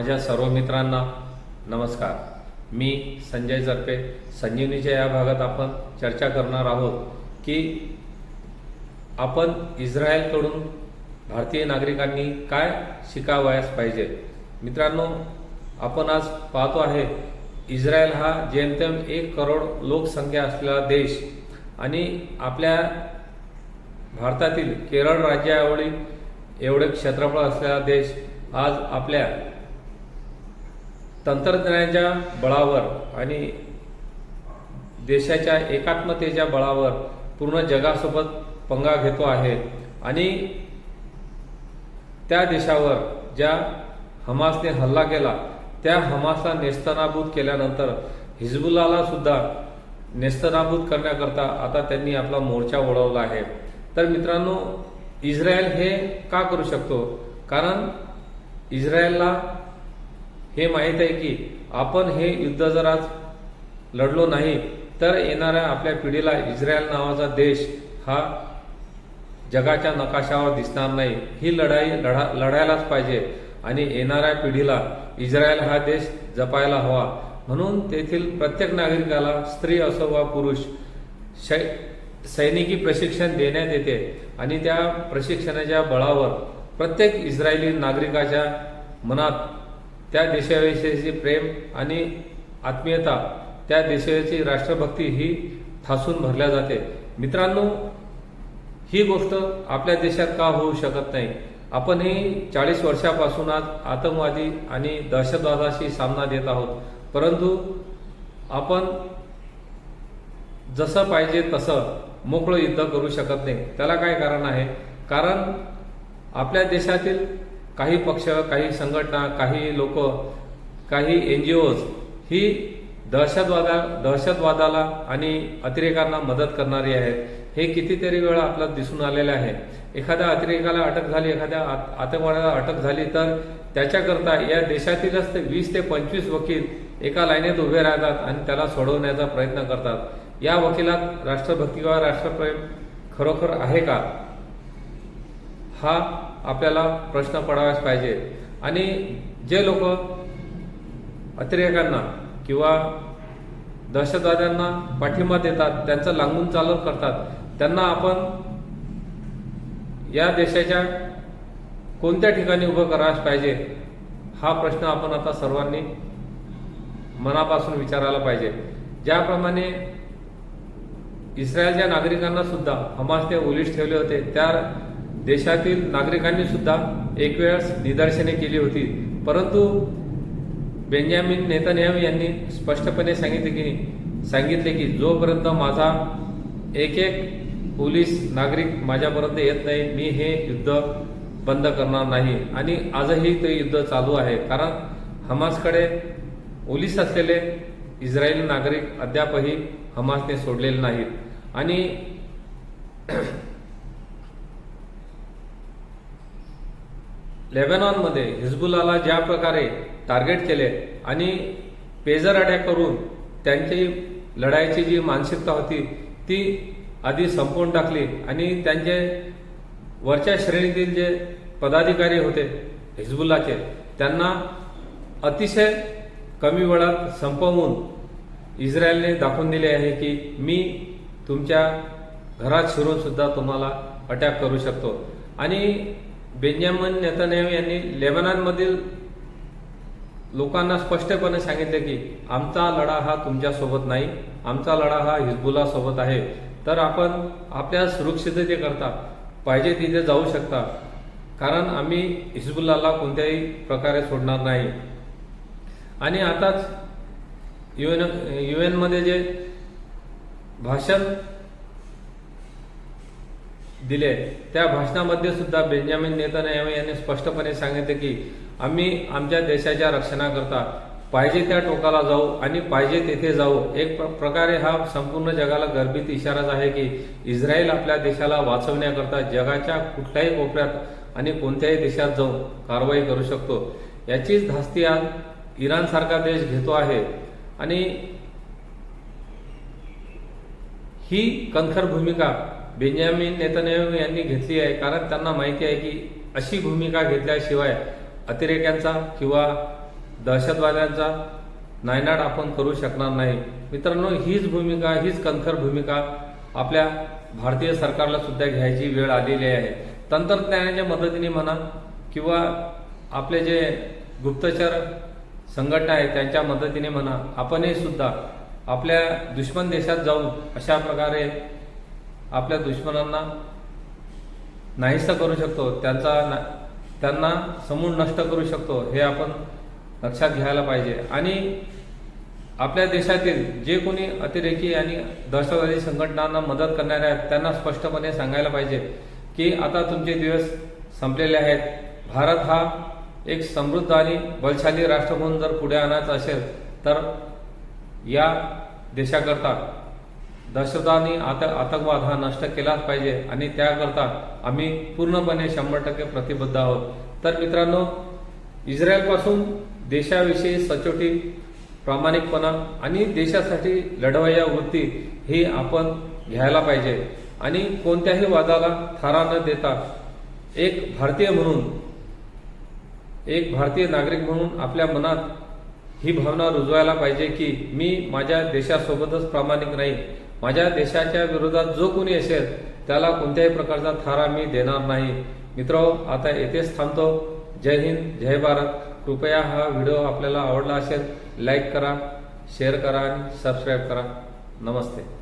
माझ्या सर्व मित्रांना नमस्कार. मी संजय जरपे. संजीवनीच्या या भागात आपण चर्चा करणार आहोत की आपण इस्रायलकडून भारतीय नागरिकांनी काय शिकावयास पाहिजे? मित्रांनो आपण आज पाहतो आहे इस्रायल हा जेमतेम एक करोड लोकसंख्या असलेला देश आणि आपल्या भारतातील केरळ राज्याएवढी एवढे क्षेत्रफळ असलेला देश आज आपल्या तंत्रज्ञानाच्या बळावर आणि देशाच्या एकात्मतेच्या बळावर पूर्ण जगासोबत पंगा घेतो आहे. आणि त्या देशावर ज्या हमासने हल्ला केला त्या हमासला नेस्तनाबूत केल्यानंतर हिजबुल्लाला सुद्धा नेस्तनाबूत करण्याकरता आता त्यांनी आपला मोर्चा ओढवला आहे. तर मित्रांनो इस्रायल हे का करू शकतो? कारण इस्रायलला हे माहीत आहे की आपण हे युद्ध जर आज लढलो नाही तर येणाऱ्या आपल्या पिढीला इस्रायल नावाचा देश हा जगाच्या नकाशावर दिसणार नाही. ही लढाई लढा लढायलाच पाहिजे आणि येणाऱ्या पिढीला इस्रायल हा देश जपायला हवा. म्हणून तेथील प्रत्येक नागरिकाला स्त्री असो वा पुरुष शै सैनिकी प्रशिक्षण देण्यात येते आणि त्या प्रशिक्षणाच्या बळावर प्रत्येक इस्रायली नागरिकाच्या मनात त्या देशाविषयीचे प्रेम आणि आत्मीयता त्या देशाची राष्ट्रभक्ती ही ठासून भरल्या जाते. मित्रांनो ही गोष्ट आपल्या देशात का होऊ शकत नाही? आपण ही चाळीस वर्षापासून आज आतंकवादी आणि दहशतवादाशी सामना देत आहोत. परंतु आपण जसं पाहिजे तसं मोकळं युद्ध करू शकत नाही. त्याला काय कारण आहे? कारण आपल्या देशातील काही पक्ष काही संघटना काही लोक काही एन जी ओज ही दहशतवादा दहशतवादाला आणि अतिरेकांना मदत करणारी आहेत. हे कितीतरी वेळा आपल्याला दिसून आलेले आहे. एखाद्या अतिरेकाला अटक झाली एखाद्या आत- आतंकवाद्याला अटक झाली तर त्याच्याकरता या देशातीलच ते वीस ते पंचवीस वकील एका लाईनीत उभे राहतात आणि त्याला सोडवण्याचा प्रयत्न करतात. या वकिलात राष्ट्रभक्ती किंवा राष्ट्रप्रेम खरोखर आहे का? हा आपल्याला प्रश्न पडावाच पाहिजे. आणि जे लोक अतिरेकांना किंवा दहशतवाद्यांना पाठिंबा देतात त्यांचं लागून चालत करतात त्यांना आपण या देशाच्या कोणत्या ठिकाणी उभं करावाच पाहिजे हा प्रश्न आपण आता सर्वांनी मनापासून विचारायला पाहिजे. ज्याप्रमाणे इस्रायलच्या नागरिकांना सुद्धा हमासने ओलीस ठेवले होते त्या देशातील नागरिकांनी सुद्धा एक वेळेस निदर्शने केली होती. परंतु बेंजामिन नेतान्याहू यांनी स्पष्टपणे सांगितले की सांगितले की जोपर्यंत माझा एक एक पोलीस नागरिक माझ्यापर्यंत येत नाही मी हे युद्ध बंद करणार नाही. आणि आजही ते युद्ध चालू आहे. कारण हमासकडे ओलीस असलेले इस्रायली नागरिक अद्यापही हमासने सोडलेले नाहीत. आणि लेबनॉनमध्ये हिजबुल्लाला ज्या प्रकारे टार्गेट केले आणि पेजर अटॅक करून त्यांची लढाईची जी मानसिकता होती ती आधी संपवून टाकली आणि त्यांचे वरच्या श्रेणीतील जे पदाधिकारी होते हिजबुल्लाचे त्यांना अतिशय कमी वेळात संपवून इस्रायलने दाखवून दिले आहे की मी तुमच्या घरात शिरूनसुद्धा तुम्हाला अटॅक करू शकतो. आणि बेंजामिन नेतान्याहू यांनी लेबनानमधील लोकांना स्पष्टपणे सांगितले की आमचा लढा हा तुमच्यासोबत नाही. आमचा लढा हा हिजबुला सोबत आहे. तर आपण आपल्या सुरक्षिततेकरता पाहिजे तिथे जाऊ शकता. कारण आम्ही हिजबुल्लाला कोणत्याही प्रकारे सोडणार नाही. आणि आताच युएन यू एनमध्ये जे भाषण दिले. त्या भाषणामध्ये सुद्धा बेंजामिन नेतान्याहू यांनी स्पष्टपणे सांगितले की आम्ही आमच्या देशाच्या रक्षणाकरता पाहिजे त्या टोकाला जाऊ आणि पाहिजे तेथे जाऊ. एक प्र- प्रकारे हा संपूर्ण जगाला गर्भित इशाराच आहे की इस्रायल आपल्या देशाला वाचवण्याकरता जगाच्या कुठल्याही कोपऱ्यात आणि कोणत्याही देशात जाऊन कारवाई करू शकतो. याचीच धास्ती आज इराण सारखा देश घेतो आहे. आणि ही कणखर भूमिका बेंजामिन नेतन्याहू यांनी घेतली आहे. कारण त्यांना माहिती आहे की अशी भूमिका घेतल्याशिवाय अतिरेक्यांचा किंवा दहशतवाद्यांचा नायनाट आपण करू शकणार नाही. मित्रांनो हीच भूमिका हीच कणखर भूमिका आपल्या भारतीय सरकारला सुद्धा घ्यायची वेळ आलेली आहे. तंत्रज्ञानाच्या मदतीने म्हणा किंवा आपले जे गुप्तचर संघटना आहेत त्यांच्या मदतीने म्हणा आपणही सुद्धा आपल्या दुश्मन देशात जाऊन अशा प्रकारे आपल्या दुश्मनांना नाहीसा करू शकतो त्यांचा ना- त्यांना समूळ नष्ट करू शकतो हे आपण लक्षात घ्यायला पाहिजे. आणि आपल्या देशातील जे कोणी अतिरेकी आणि दहशतवादी संघटनांना मदत करणारे आहेत त्यांना स्पष्टपणे सांगायला पाहिजे की आता तुमचे दिवस संपलेले आहेत. भारत हा एक समृद्ध आणि बलशाली राष्ट्र म्हणून जर पुढे आणायचा असेल तर या देशाकरता दहशतवादी आत आतंकवाद हा नष्ट केलाच पाहिजे आणि त्याकरता आम्ही पूर्णपणे शंभर टक्के प्रतिबद्ध आहोत. तर मित्रांनो इस्रायलपासून देशाविषयी सचोटी प्रामाणिकपणा आणि देशासाठी लढवया वृत्ती ही आपण घ्यायला पाहिजे. आणि कोणत्याही वादाला थारा न देता एक भारतीय म्हणून एक भारतीय नागरिक म्हणून आपल्या मनात ही भावना रुजवायला पाहिजे की मी माझ्या देशासोबतच प्रामाणिक नाही माझ्या देशाच्या विरोधात जो कोणी असेल त्याला कोणत्याही प्रकारचा थारा मी देणार नाही. मित्र आता येथेच थांबतो. जय हिंद जय भारत. कृपया हा व्हिडिओ आपल्याला आवडला असेल लाईक करा शेअर करा आणि सबस्क्राईब करा. नमस्ते.